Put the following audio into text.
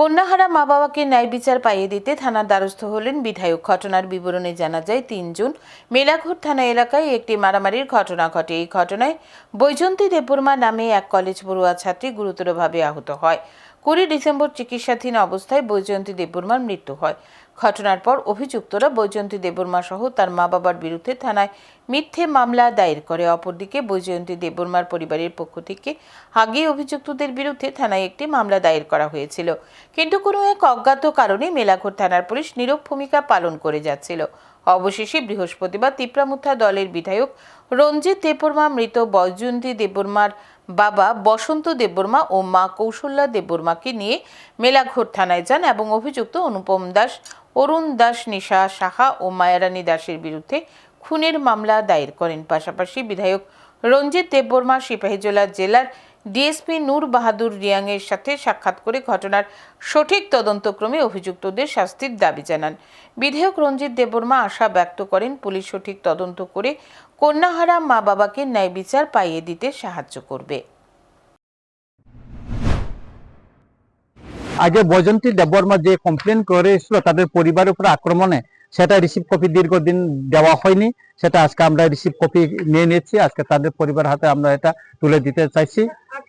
কন্যাহারা মা বাবাকে ন্যায় বিচার পাইয়ে দিতে থানার দ্বারস্থ হলেন বিধায়ক। ঘটনার বিবরণে জানা যায়, তিন জুন মেলাঘুর থানা এলাকায় একটি মারামারির ঘটনা ঘটে। এই ঘটনায় বৈজন্তী দেববর্মা নামে এক কলেজ পড়ুয়া ছাত্রী গুরুতরভাবে আহত হয়। কুড়ি ডিসেম্বর চিকিৎসাধীন অবস্থায় বৈজয়ন্তী দেববর্মার মৃত্যু হয়। ঘটনার পর অভিযুক্তরা বৈজয়ন্তী দেববর্মা সহ তার মা বাবার বিরুদ্ধে থানায় মিথ্যে মামলা দায়ের করে। অপরদিকে বৈজয়ন্তী দেববর্মার পরিবারের পক্ষ থেকে আগে অভিযুক্তদের বিরুদ্ধে থানায় একটি মামলা দায়ের করা হয়েছিল। কিন্তু কোনো এক অজ্ঞাত কারণে মেলাঘর থানার পুলিশ নীরব ভূমিকা পালন করে যাচ্ছিল। অবশেষে বৃহস্পতিবার তিপ্রামুথা দলের বিধায়ক রঞ্জিত দেববর্মা মৃত বৈজয়ন্তী দেববর্মার বাবা বসন্ত দেববর্মা ও মা কৌশল্যা দেববর্মাকে নিয়ে মেলাঘোর থানায় যান এবং অভিযুক্ত অনুপম দাস, অরুণ দাস, নিশা সাহা ও মায়ারানী দাসের বিরুদ্ধে খুনের মামলা দায়ের করেন। পাশাপাশি বিধায়ক রঞ্জিত দেববর্মা, সিপাহীজলা জেলার ডিএসপি নূর বাহাদুর রিয়াংয়ের সাথে সাক্ষাৎ করে ঘটনার সঠিক তদন্তক্রমে অভিযুক্তদের শাস্তির দাবি জানান। বিধায়ক রঞ্জিত দেববর্মা আশা ব্যক্ত করেন, পুলিশ সঠিক তদন্ত করে কন্যাহারা মা বাবাকে ন্যায় বিচার পাইয়ে দিতে সাহায্য করবে। আগে বৈজন্তী দেববর্মা যে কমপ্লেন করেছিল, তাদের পরিবারের উপর আক্রমণে সেটা রিসিভ কপি দীর্ঘদিন দেওয়া হয়নি। সেটা আজকে আমরা রিসিভ কপি নিয়ে নিয়েছি। আজকে তাদের পরিবার হাতে আমরা এটা তুলে দিতে চাইছি।